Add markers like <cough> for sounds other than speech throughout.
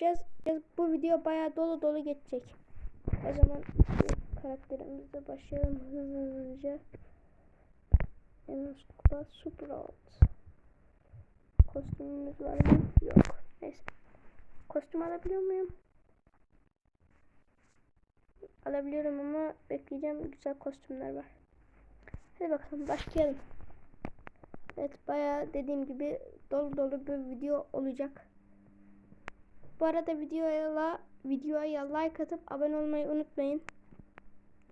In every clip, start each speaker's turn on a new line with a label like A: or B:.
A: yapacağız. Bu video bayağı dolu dolu geçecek. O zaman karakterimizle başlayalım hızlı hızlıca. En az kupa Sprout. Kostümümüz var mı? Yok. Neyse. Kostüm alabiliyor muyum? Alabiliyorum ama bekleyeceğim. Güzel kostümler var. Hadi bakalım başlayalım. Evet bayağı dediğim gibi dolu dolu bir video olacak. Bu arada videoya videoya like atıp abone olmayı unutmayın.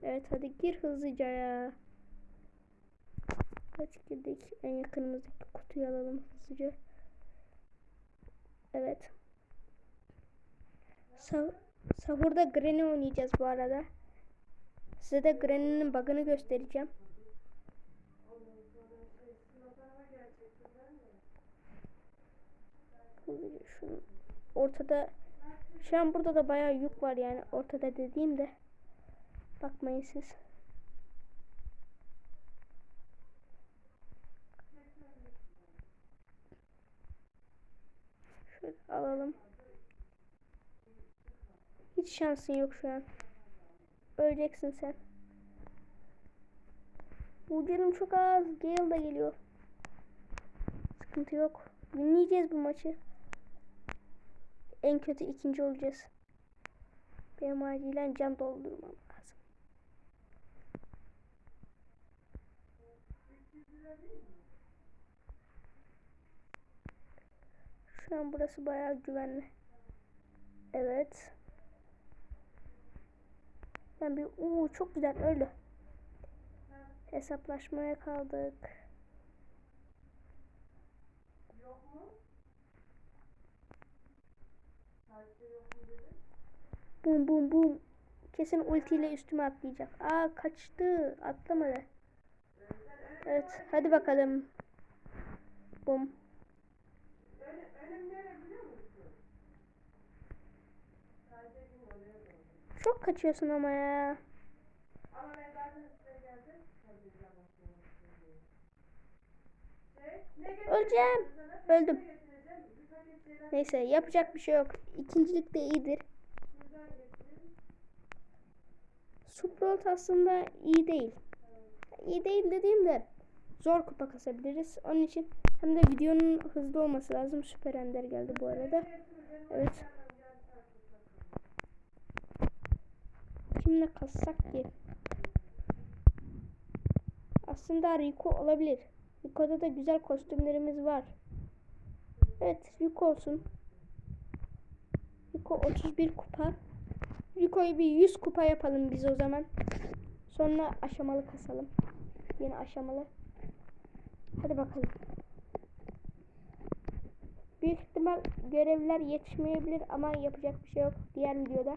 A: Evet hadi gir hızlıca ya. Kaç girdik? En yakınımızdaki kutuyu alalım hızlıca. Evet. Sa sahurda Granny oynayacağız bu arada. Size de Granny'nin bug'ını göstereceğim. Şunu ortada şu an burada da bayağı yük var yani ortada dediğimde bakmayın siz. Şöyle alalım. Hiç şansın yok şu an. Öleceksin sen. Bu canım çok az. Gale da geliyor. Sıkıntı yok. Winleyeceğiz bu maçı. En kötü ikinci olacağız. Benim acilen can doldurmam lazım. Şu an burası bayağı güvenli. Evet. Ben bir uuu çok güzel öyle. Hesaplaşmaya kaldık. Bum bum bum. Kesin ultiyle üstüme atlayacak. Aa kaçtı. Atlamadı. Evet. Hadi bakalım. Bum. Çok kaçıyorsun ama ya. Öleceğim. Öldüm. Neyse yapacak bir şey yok. İkincilik de iyidir. Sprout aslında iyi değil. İyi değil dediğimde zor kupa kasabiliriz. Onun için hem de videonun hızlı olması lazım. Süper Ender geldi bu arada. Evet. Kimle kassak ki? Aslında Rico olabilir. Rico'da da güzel kostümlerimiz var. Evet Rico olsun. Rico 31 kupa. Rico'yu bir 100 kupa yapalım biz o zaman. Sonra aşamalı kasalım. Yine aşamalı. Hadi bakalım. Büyük ihtimal görevler yetişmeyebilir ama yapacak bir şey yok. Diğer videoda.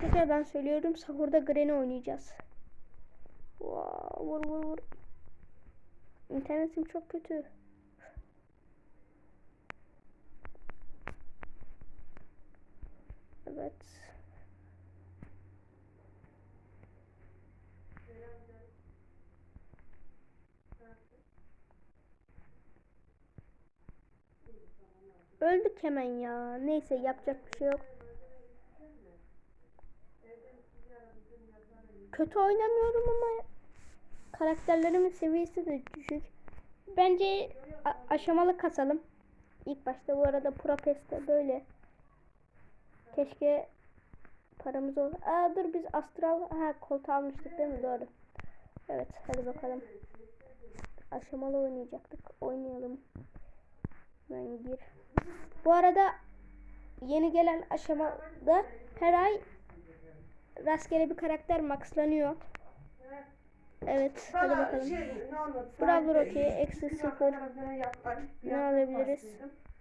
A: Tekrardan söylüyorum. Sahurda Granny oynayacağız. Wow, vur vur vur. İnternetim çok kötü. Evet. Öldük hemen ya. Neyse yapacak bir şey yok. Kötü oynamıyorum ama karakterlerimin seviyesi de düşük. Bence aşamalı kasalım. İlk başta bu arada Propest'te böyle. Keşke paramız ol. Aa dur biz astral ha koltuğu almıştık değil mi? Doğru. Evet hadi bakalım. Aşamalı oynayacaktık. Oynayalım. Ben gir. Bu arada yeni gelen aşamada her ay rastgele bir karakter maxlanıyor. Evet hadi bakalım. Brawl Rocky eksi sıfır. Ne alabiliriz?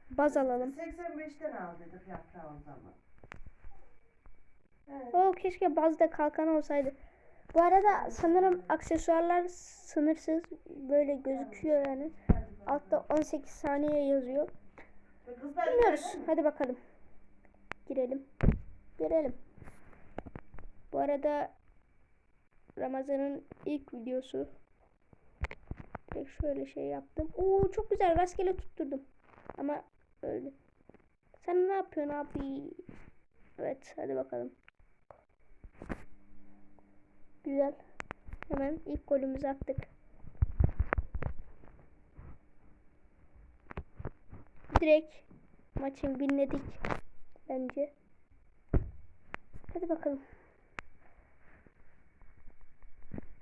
A: Baz alalım.
B: 85'ten aldıydık yaprağı o zaman. Evet.
A: O keşke bazda kalkan olsaydı. Bu arada sanırım aksesuarlar sınırsız böyle gözüküyor yani. Altta 18 saniye yazıyor. Bilmiyoruz. Hadi bakalım. Girelim. Girelim. Bu arada Ramazan'ın ilk videosu. Tek şöyle şey yaptım. Oo çok güzel rastgele tutturdum. Ama öldü. Sen ne yapıyorsun abi? Evet hadi bakalım. Güzel. Hemen ilk golümüzü attık. Direkt maçın binledik bence. Hadi bakalım.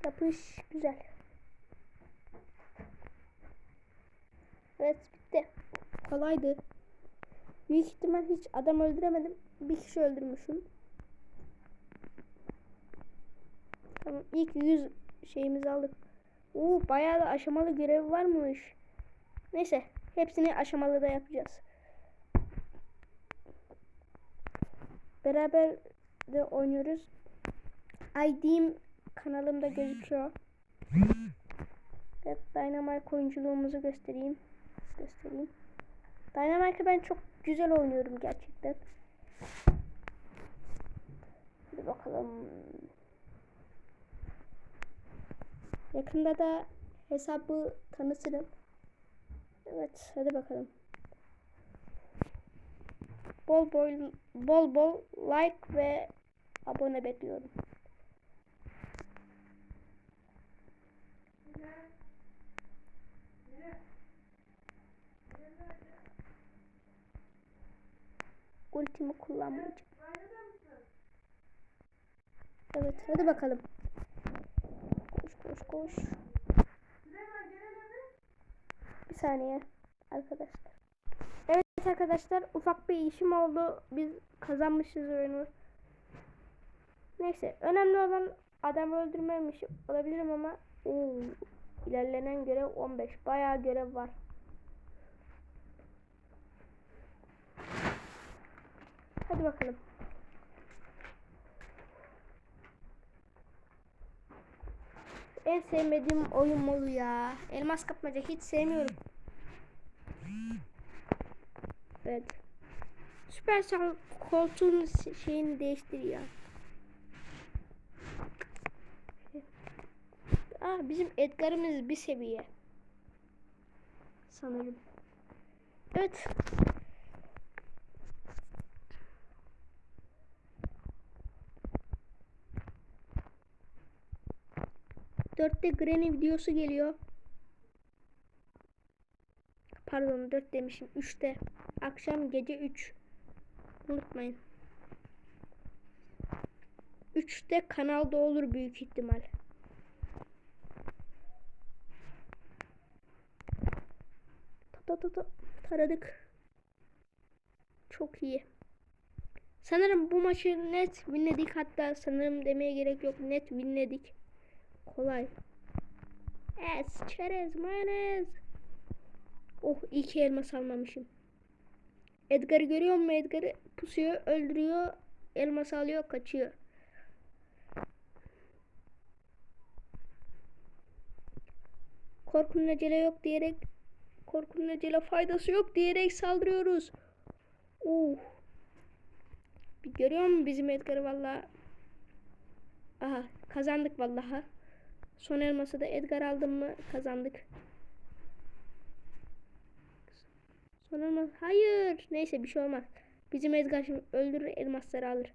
A: Yapış güzel. Evet bitti. Kolaydı. Büyük ihtimal hiç adam öldüremedim. Bir kişi öldürmüşüm. Tamam ilk 100 şeyimizi aldık. Oo bayağı da aşamalı görev varmış. Neyse hepsini aşamalı da yapacağız. Beraber de oynuyoruz. ID'm kanalımda gözüküyor. Evet Dynamite oyunculuğumuzu göstereyim. Göstereyim. Dynamite'ı ben çok güzel oynuyorum gerçekten. Hadi bakalım. Yakında da hesabı tanıtırım. Evet, hadi bakalım. Bol bol bol bol like ve abone bekliyorum. Ultimi kullanmayacağım. Evet, hadi bakalım. Koş koş. Bir saniye arkadaşlar. Evet arkadaşlar ufak bir işim oldu. Biz kazanmışız oyunu. Neyse önemli olan adam öldürmemiş olabilirim ama oo, ilerlenen görev 15. Bayağı görev var. Hadi bakalım. En sevmediğim oyun modu ya. Elmas kapmaca hiç sevmiyorum. Evet. Süpersel koltuğun şeyini değiştir ya. Ah bizim Edgar'ımız bir seviye. Sanırım. Evet. Dörtte Granny videosu geliyor. Pardon 4 demişim. 3'te. Akşam gece 3. Unutmayın. 3'te kanalda olur büyük ihtimal. Ta ta ta. Taradık. Çok iyi. Sanırım bu maçı net winledik. Hatta sanırım demeye gerek yok. Net winledik. Kolay. Es, çerez, mayonez. Oh iyi ki elmas almamışım. Edgar'ı görüyor musun? Edgar'ı pusuyor, öldürüyor, elmas alıyor, kaçıyor. Korkunun acele yok diyerek korkunun acele faydası yok diyerek saldırıyoruz. Uh. Görüyor musun bizim Edgar'ı valla? Aha kazandık vallahi. Son elması da Edgar aldım mı kazandık. Son elmas hayır. Neyse bir şey olmaz. Bizim Edgar şimdi öldürür elmasları alır.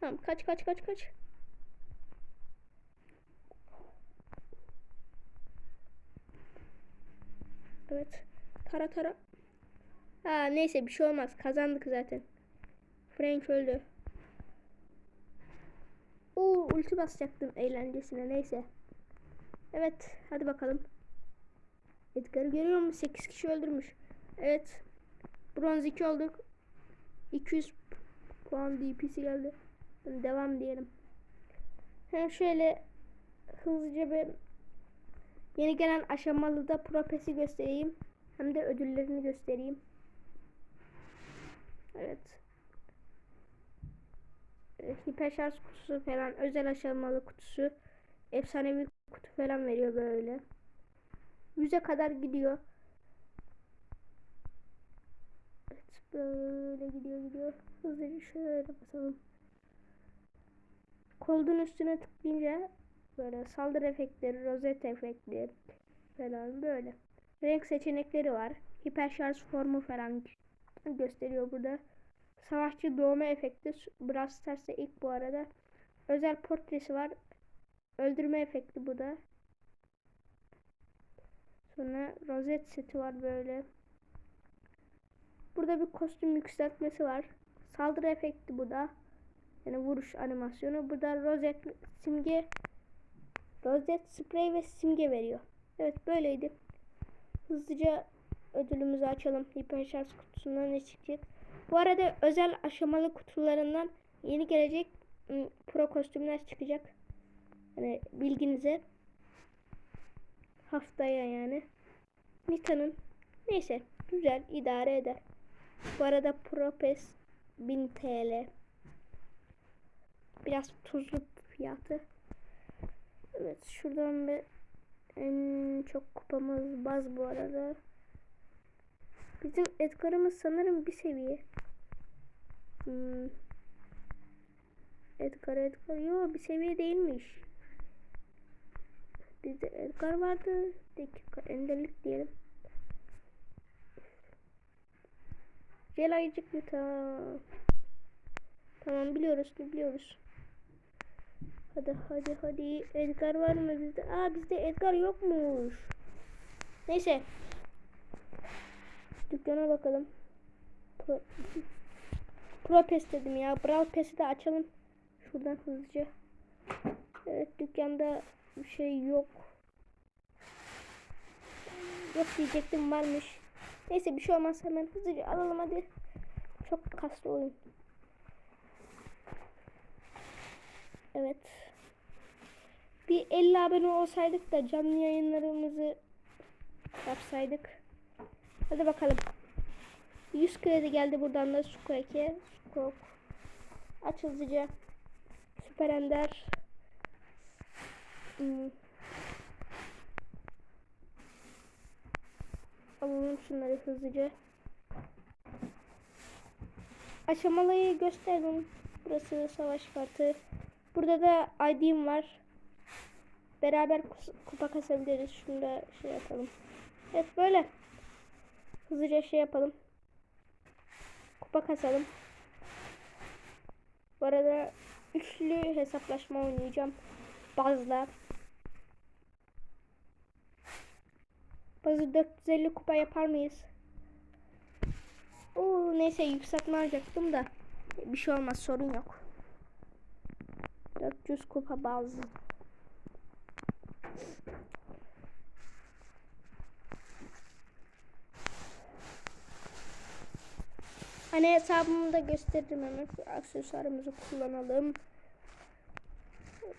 A: Tamam kaç kaç kaç kaç. Evet. Tara tara. Ha neyse bir şey olmaz. Kazandık zaten. Frank öldü. Ulti basacaktım eğlencesine neyse. Evet hadi bakalım. Edgar'ı görüyor musun? 8 kişi öldürmüş. Evet. Bronz 2 olduk. 200 puan DP'si geldi. Devam diyelim. Hem şöyle hızlıca bir yeni gelen aşamalı da propesi göstereyim. Hem de ödüllerini göstereyim. Evet. E, hiper şarj kutusu falan özel aşamalı kutusu efsanevi kutu falan veriyor böyle. Yüze kadar gidiyor. Evet böyle gidiyor gidiyor. Hızlıca şöyle basalım. Koldun üstüne tıklayınca böyle saldırı efektleri, rozet efektleri falan böyle. renk seçenekleri var. Hiperşarj formu falan gösteriyor burada. Savaşçı doğma efekti. Brawl Stars'ta ilk bu arada. Özel portresi var. Öldürme efekti bu da. Sonra rozet seti var böyle. Burada bir kostüm yükseltmesi var. Saldırı efekti bu da. Yani vuruş animasyonu. Burada rozet simge rozet sprey ve simge veriyor. Evet böyleydi. Hızlıca ödülümüzü açalım. Hiperşarj kutusundan ne çıkacak? Bu arada özel aşamalı kutularından yeni gelecek ım, pro kostümler çıkacak. Hani bilginize. Haftaya yani. Nita'nın neyse güzel idare eder. Bu arada Propes 1000 TL. Biraz tuzlu fiyatı. Evet şuradan bir en çok kupamız baz bu arada. Bizim Edgar'ımız sanırım bir seviye. Hmm. Edgar Edgar yo bir seviye değilmiş. Bizde Edgar vardı. Dakika enderlik diyelim. Gel ayıcık Nita. Tamam biliyoruz biliyoruz. Hadi hadi hadi. Edgar var mı bizde? Aa bizde Edgar yokmuş. Neyse. Dükkana bakalım. Pro, Pro dedim ya. Brawl Pass'i de açalım. Şuradan hızlıca. Evet dükkanda bir şey yok. Yok diyecektim varmış. Neyse bir şey olmaz hemen hızlıca alalım hadi. Çok kaslı oyun. Evet. Bir 50 abone olsaydık da canlı yayınlarımızı yapsaydık. Hadi bakalım. 100 kredi geldi buradan da Squawk'e. Squawk. Aç hızlıca. Süper Ender. Hmm. Alalım şunları hızlıca. Aşamalıyı gösterdim. Burası savaş kartı. Burada da ID'm var. Beraber kupa kasabiliriz. Şunu da şey yapalım. Evet böyle. Hızlıca şey yapalım. Kupa kasalım. Bu arada üçlü hesaplaşma oynayacağım. Bazla. Bazı 450 kupa yapar mıyız? Oo, neyse yükseltme alacaktım da. Bir şey olmaz sorun yok. 400 kupa bazı. Hani hesabımı da gösteririm hemen. Şu aksesuarımızı kullanalım.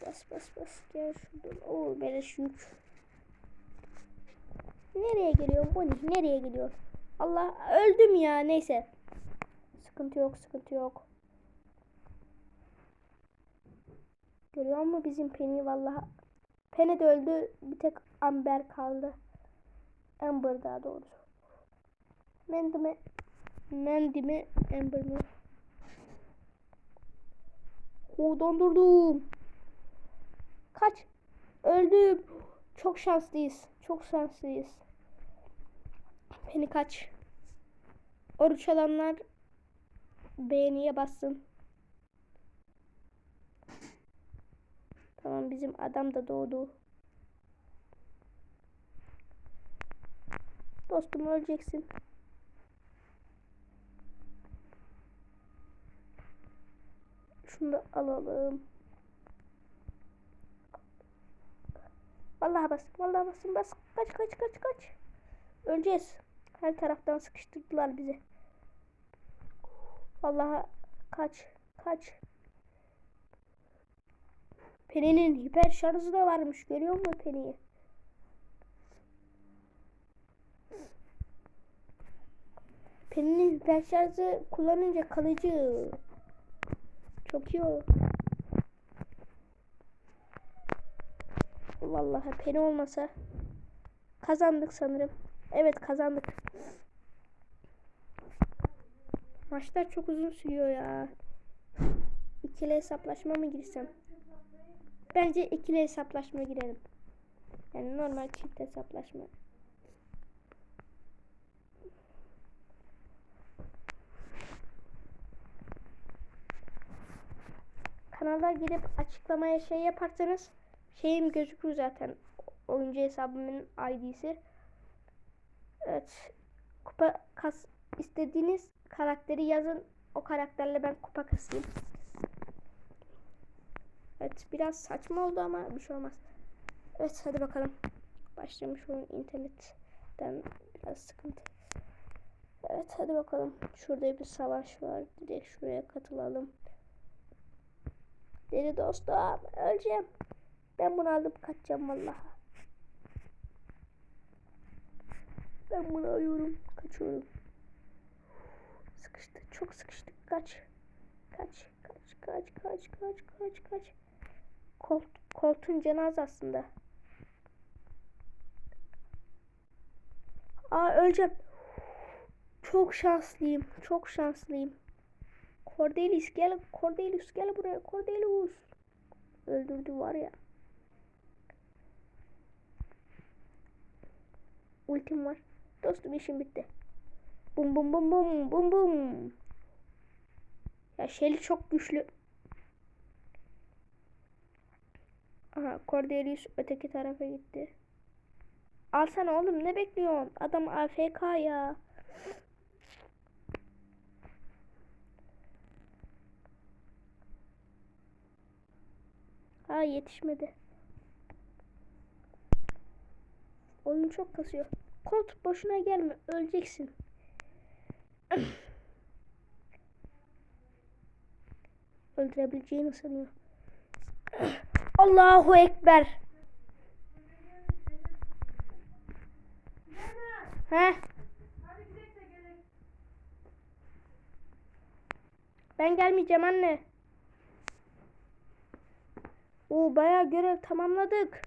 A: Bas bas bas. Gel şuradan. Oo beleş yük. Nereye geliyor bu ne? Nereye gidiyor? Allah öldüm ya. Neyse. Sıkıntı yok, sıkıntı yok. Görüyor musun bizim Penny vallahi. Penny de öldü. Bir tek Amber kaldı. Amber daha doğrusu. Mandy mi? Mandy mi? Amber mi? O dondurdum. Kaç. Öldüm. Çok şanslıyız. Çok şanslıyız. Penny kaç. Oruç alanlar beğeniye bassın. Tamam bizim adam da doğdu. Dostum öleceksin. Şunu da alalım. Vallahi bas, vallahi basın bas. Kaç kaç kaç kaç. Öleceğiz. Her taraftan sıkıştırdılar bizi. Vallahi kaç kaç. Penny'nin hiper şarjı da varmış. Görüyor musun Penny'yi? Penny'nin hiper şarjı kullanınca kalıcı. O. Vallahi Penny olmasa kazandık sanırım. Evet kazandık. Maçlar çok uzun sürüyor ya. İkili hesaplaşma mı girsem? Bence ikili hesaplaşma girelim. Yani normal çift hesaplaşma. Kanala girip açıklamaya şey yaparsanız şeyim gözükür zaten. Oyuncu hesabımın ID'si. Evet. Kupa kas istediğiniz karakteri yazın. O karakterle ben kupa kasayım. Evet biraz saçma oldu ama bir şey olmaz. Evet hadi bakalım. Başlamış oyun internetten biraz sıkıntı. Evet hadi bakalım. Şurada bir savaş var. Direkt şuraya katılalım. Deli dostum öleceğim. Ben bunu alıp kaçacağım vallahi. Ben bunu alıyorum. Kaçıyorum. Sıkıştı. Çok sıkıştı. Kaç. Kaç. Kaç. Kaç. Kaç. Kaç. Kaç. Kaç. Kolt, koltuğun cenaze aslında. Aa öleceğim. Çok şanslıyım. Çok şanslıyım. Cordelius gel. Cordelius gel buraya. Cordelius. Öldürdü var ya. Ultim var. Dostum işim bitti. Bum bum bum bum bum bum. Ya Shelly çok güçlü. Aha Cordelius öteki tarafa gitti. Alsana oğlum ne bekliyorsun? Adam AFK ya. Ha yetişmedi. Oyun çok kasıyor. Koltuk boşuna gelme. Öleceksin. <coughs> Öldürebileceğini sanıyor. <coughs> Allahu Ekber. He? Ben gelmeyeceğim anne. Oo bayağı görev tamamladık.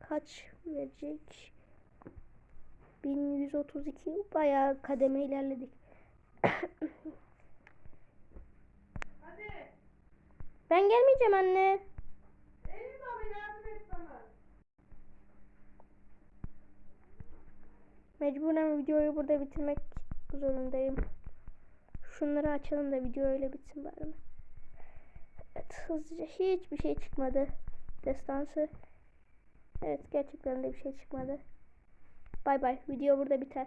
A: Kaç verecek? 1132 bayağı kademe ilerledik.
B: Hadi.
A: Ben gelmeyeceğim anne.
B: Elif abi yardım et bana.
A: Mecburen videoyu burada bitirmek zorundayım. Şunları açalım da video öyle bitsin bari. Evet hızlıca hiçbir şey çıkmadı. Destansı. Evet gerçekten de bir şey çıkmadı. Bay bay. Video burada biter.